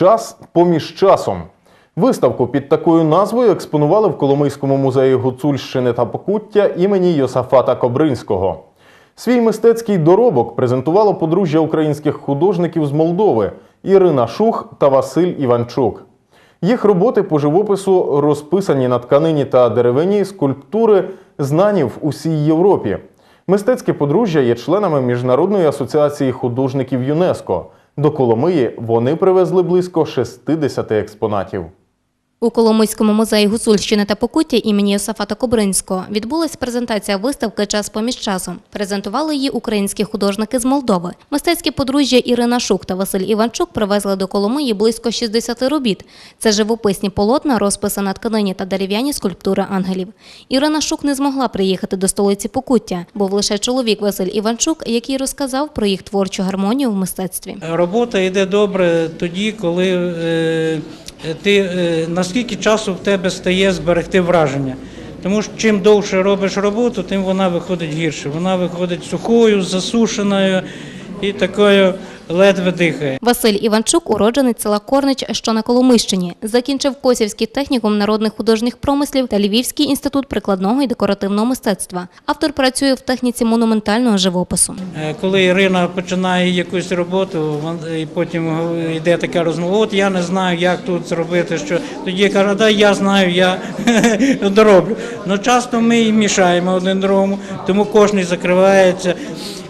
Час поміж часом. Виставку під такою назвою експонували в Коломийському музеї Гуцульщини та Покуття імені Йосафата Кобринського. Свій мистецький доробок презентувало подружжя українських художників з Молдови Ірина Шух та Василь Іванчук. Їх роботи по живопису розписані на тканині та деревині скульптури, знані в усій Європі. Мистецьке подружжя є членами Міжнародної асоціації художників ЮНЕСКО. До Коломиї вони привезли близько 60 експонатів. У Коломийському музеї Гуцульщини та Покуття імені Йосафата Кобринського відбулась презентація виставки Час поміж часом. Презентували її українські художники з Молдови. Мистецькі подружжя Ірина Шук та Василь Іванчук привезли до Коломиї близько 60 робіт. Це живописні полотна, розписи на тканині та дерев'яні скульптури ангелів. Ірина Шук не змогла приїхати до столиці Покуття. Був лише чоловік Василь Іванчук, який розказав про їх творчу гармонію в мистецтві. Робота йде добре тоді, коли е, ти е, наскільки часу в тебе стає зберегти враження. Тому що чим довше робиш роботу, тим вона виходить гірше. Вона виходить сухою, засушеною і такою ледве дихає. Василь Іванчук, уродженець села Корнич, що на Коломийщині, закінчив Косівський технікум народних художніх промислів та Львівський інститут прикладного і декоративного мистецтва. Автор працює в техніці монументального живопису. Е, Коли Ірина починає якусь роботу, і потім йде така розмова, от я не знаю, як тут зробити, що тоді я кажу, да я знаю, я дороблю. Ну часто ми і мішаємо один другому, тому кожен закривається.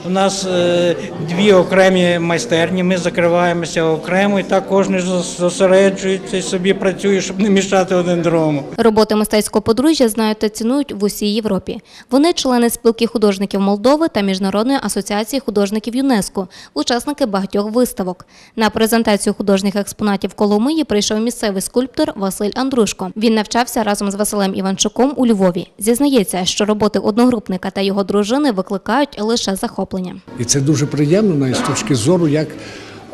У нас е, дві окремі майстерні, ми закриваємося окремо, і так кожен зосереджується і собі працює, щоб не мішати один другому. Роботи мистецького подружжя знають та цінують в усій Європі. Вони члени спілки художників Молдови та Міжнародної асоціації художників ЮНЕСКО, учасники багатьох виставок. На презентацію художніх експонатів Коломиї прийшов місцевий скульптор Василь Андрушко. Він навчався разом з Василем Іванчуком у Львові. Зізнається, що роботи одногрупника та його дружини викликають лише захоплення. І це дуже приємно навіть з точки зору, як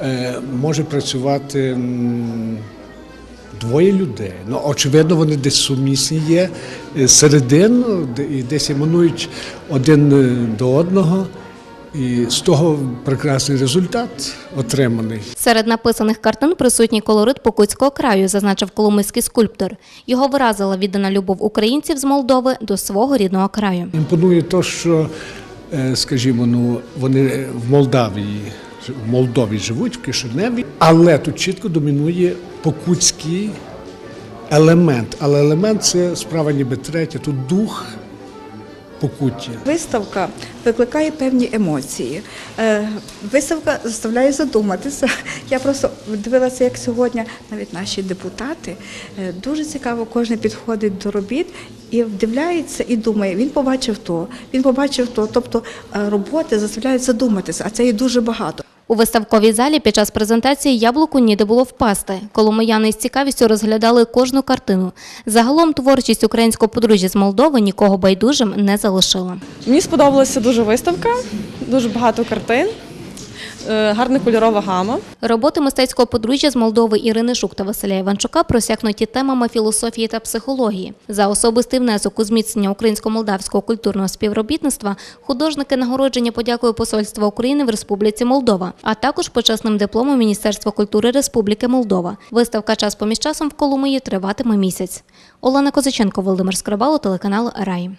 е, може працювати двоє людей. Ну, очевидно, вони десь сумісні є е, середину, і десь іманують один е, до одного. І з того прекрасний результат отриманий. Серед написаних картин присутній колорит Покутського краю, зазначив коломийський скульптор. Його вразила віддана любов українців з Молдови до свого рідного краю. Імпонує те, що, скажімо, ну, вони в Молдавії, в Молдові живуть, в Кишиневі, але тут чітко домінує покутський елемент. Але елемент це справа ніби третя, тут дух покуття. Виставка викликає певні емоції. Е, Виставка заставляє задуматися. Я просто дивилася, як сьогодні навіть наші депутати е, дуже цікаво, кожен підходить до робіт і вдивляється і думає, він побачив то, він побачив то. Тобто е, роботи заставляють задуматися, а це є дуже багато. У виставковій залі під час презентації яблуку ніде було впасти. Коломияни з цікавістю розглядали кожну картину. Загалом творчість українського подружжя з Молдови нікого байдужим не залишила. Мені сподобалася дуже виставка, дуже багато картин, гарна кольорова гама. Роботи мистецького подружжя з Молдови Ірини Шук та Василя Іванчука просякнуті темами філософії та психології. За особистий внесок у зміцнення українсько-молдавського культурного співробітництва художники нагородження подякою Посольства України в Республіці Молдова, а також почесним дипломом Міністерства культури Республіки Молдова. Виставка Час поміж часом в Коломиї триватиме місяць. Олена Козаченко, Володимир Скрибало, телеканал Рай.